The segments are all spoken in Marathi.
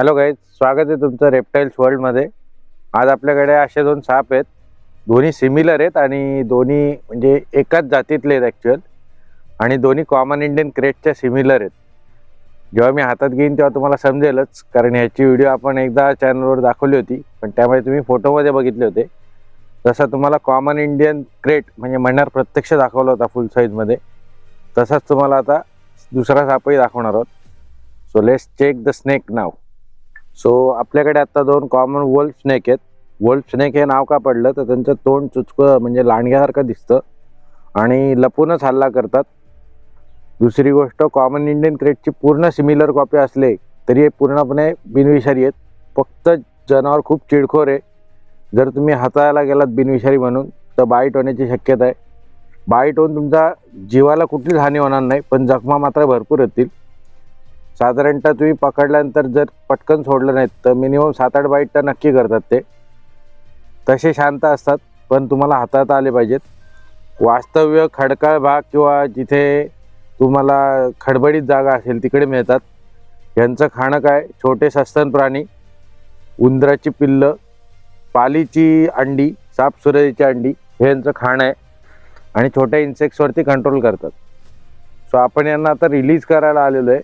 हॅलो गाईज स्वागत आहे तुमचं रेप्टाईल्स वर्ल्डमध्ये आज आपल्याकडे असे दोन साप आहेत. दोन्ही सिमिलर आहेत आणि दोन्ही म्हणजे एकाच जातीतले आहेत ॲक्च्युअल आणि दोन्ही कॉमन इंडियन क्रेटच्या सिमिलर आहेत. जेव्हा मी हातात घेईन तेव्हा तुम्हाला समजेलच कारण ह्याची व्हिडिओ आपण एकदा चॅनलवर दाखवली होती पण त्यामुळे तुम्ही फोटोमध्ये बघितले होते. जसा तुम्हाला कॉमन इंडियन क्रेट म्हणजे म्हणणार प्रत्यक्ष दाखवला होता फुल साईजमध्ये तसाच तुम्हाला आता दुसरा सापही दाखवणार आहोत. So let's check the snake now so आपल्याकडे आता दोन कॉमन वर्ल्ड स्नेक आहेत. वर्ल्ड स्नेक हे नाव का पडलं? तर त्यांचं तोंड चुचकं म्हणजे लांडग्यासारखं दिसतं. आणि लपूनच हल्ला करतात. दुसरी गोष्ट कॉमन इंडियन क्रेटची पूर्ण सिमिलर कॉपी असले तरी हे पूर्णपणे बिनविषारी आहेत. फक्त जनावर खूप चिडखोर आहे. जर तुम्ही हाताळायला गेलात बिनविषारी म्हणून तर बाईट होण्याची शक्यता आहे. बाईट होऊन तुमच्या जीवाला कुठलीच हानी होणार नाही पण जखमा मात्र भरपूर येतील. साधारणतः तुम्ही पकडल्यानंतर जर पटकन सोडलं नाहीत तर मिनिमम सात आठ बाईट तर नक्की करतात ते. तसे शांत असतात पण तुम्हाला हातात आले पाहिजेत. वास्तव्य खडकाळ भाग किंवा जिथे तुम्हाला खडबडीत जागा असेल तिकडे मिळतात. यांचं खाणं काय? छोटे सस्तन प्राणी उंदराची पिल्लं पालीची अंडी सापसुरेची अंडी हे यांचं खाणं आहे. आणि छोट्या इन्सेक्ट्सवरती कंट्रोल करतात. सो आपण यांना आता रिलीज करायला आलेलो आहे.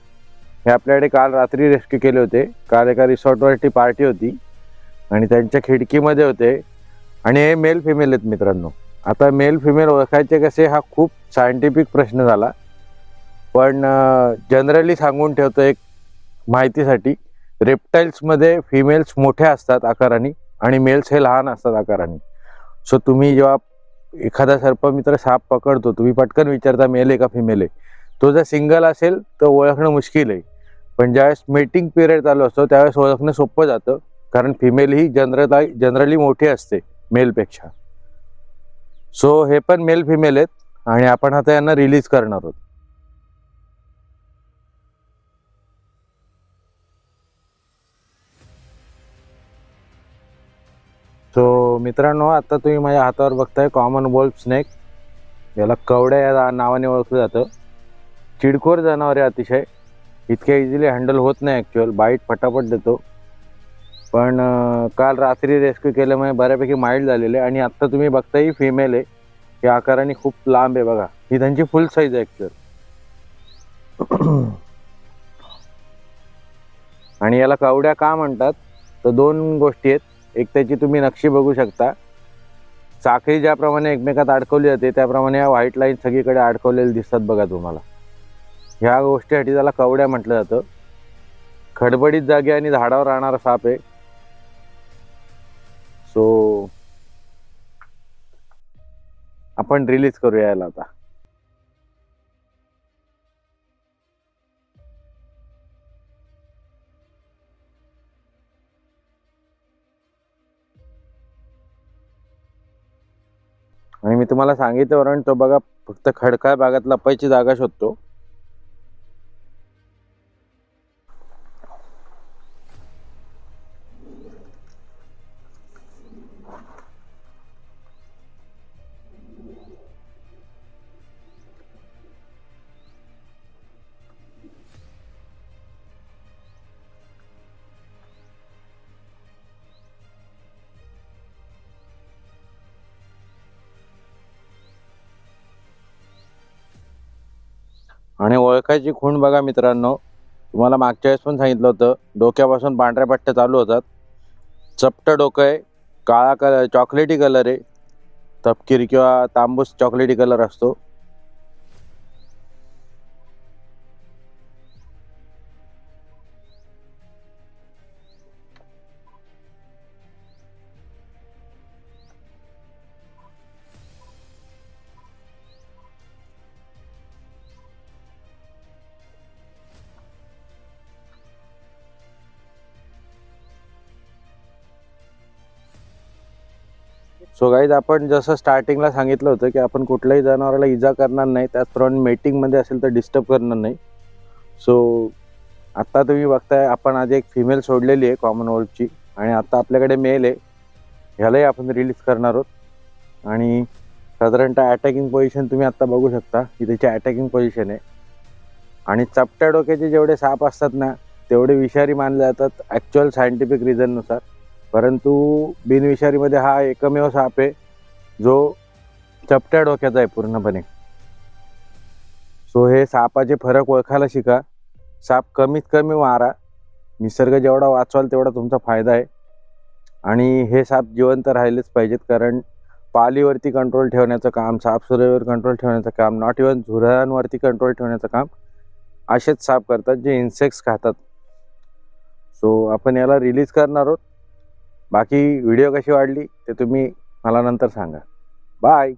हे आपल्याकडे काल रात्री रेस्क्यू केले होते. काल एका रिसॉर्टवरती पार्टी होती आणि त्यांच्या खिडकीमध्ये होते. आणि हे मेल फिमेल आहेत मित्रांनो. आता मेल फिमेल ओळखायचे कसे हा खूप सायंटिफिक प्रश्न झाला. पण जनरली सांगून ठेवतो एक माहितीसाठी. रेप्टाईल्समध्ये फिमेल्स मोठ्या असतात आकाराने आणि मेल्स हे लहान असतात आकाराने. सो तुम्ही जेव्हा एखादा सर्पमित्र साप पकडतो तुम्ही पटकन विचारता मेल आहे का फिमेल आहे. तो जर सिंगल असेल तर ओळखणं मुश्किल आहे. पण ज्यावेळेस मीटिंग पिरियड चालू असतो त्यावेळेस ओळखणं सोपं जातं. कारण फिमेल ही जनरल जनरली मोठी असते मेलपेक्षा सो हे पण मेल फिमेल आहेत आणि आपण आता यांना रिलीज करणार आहोत. सो मित्रांनो आता तुम्ही माझ्या हातावर बघताय कॉमन वोल्फ स्नेक याला कवड्या या नावाने ओळखलं जातं. चिडखोर जनावर आहे अतिशय. इतक्या इझिली हँडल होत नाही ॲक्च्युअल बाईट फटाफट देतो. पण काल रात्री रेस्क्यू केल्यामुळे बऱ्यापैकी माइल्ड झालेले आणि आत्ता तुम्ही बघताही फिमेल आहे. ही आकाराने खूप लांब आहे बघा. ही त्यांची फुल साईज आहे ॲक्च्युअल आणि याला कवड्या का म्हणतात? तर दोन गोष्टी आहेत. एक त्याची तुम्ही नक्षी बघू शकता. साखळी ज्याप्रमाणे एकमेकात अडकवली जाते त्याप्रमाणे या व्हाईट लाईन सगळीकडे अडकवलेली दिसतात बघा तुम्हाला. ह्या गोष्टीसाठी त्याला कवड्या म्हटलं जातं. खडबडीत जागे आणि झाडावर राहणारा साप आहे. सो आपण रिलीज करूया याला आता. आणि मी तुम्हाला सांगितलं वरण तो बघा फक्त खडकाळ भागात लपायची जागा शोधतो. आणि खूण बघा मित्रांनो. तुम्हाला मागच्या वेळेस पण सांगितलं होतं डोक्यापासून पांढऱ्या पट्ट्या चालू होतात. चपटं डोकं आहे काळा कलर चॉकलेटी कलर आहे. तपकिरी किंवा तांबूस चॉकलेटी कलर असतो. सो गाईज आपण जसं स्टार्टिंगला सांगितलं होतं की आपण कुठल्याही जनावराला इजा करणार नाही त्याचप्रमाणे मेटिंगमध्ये असेल तर डिस्टर्ब करणार नाही. सो आत्ता तुम्ही बघताय आपण आधी एक फिमेल सोडलेली आहे कॉमनवर्फची आणि आत्ता आपल्याकडे मेल आहे. ह्यालाही आपण रिलीज करणार आहोत. आणि साधारणतः अटॅकिंग पोझिशन तुम्ही आत्ता बघू शकता की त्याची अटॅकिंग पोझिशन आहे. आणि चपट्या डोक्याचे जेवढे साप असतात ना तेवढे विषारी मानले जातात ॲक्च्युअल सायंटिफिक रिझननुसार परंतु बिनविषारीमध्ये हा एकमेव साप आहे जो चपट्या डोक्याचा आहे पूर्णपणे. सो हे सापाचे फरक ओळखायला शिका. साप कमीत कमी मारा निसर्ग जेवढा वाचवाल तेवढा तुमचा फायदा आहे. आणि हे साप जिवंत राहिलेच पाहिजेत कारण पालीवरती कंट्रोल ठेवण्याचं काम सापसुरेवर कंट्रोल ठेवण्याचं काम नॉट इवन झुरांवरती कंट्रोल ठेवण्याचं काम असेच साप करतात जे इन्सेक्ट्स खातात. सो आपण याला रिलीज करणार आहोत. बाकी व्हिडिओ कशी वाढली ते तुम्ही मला नंतर सांगा. बाय.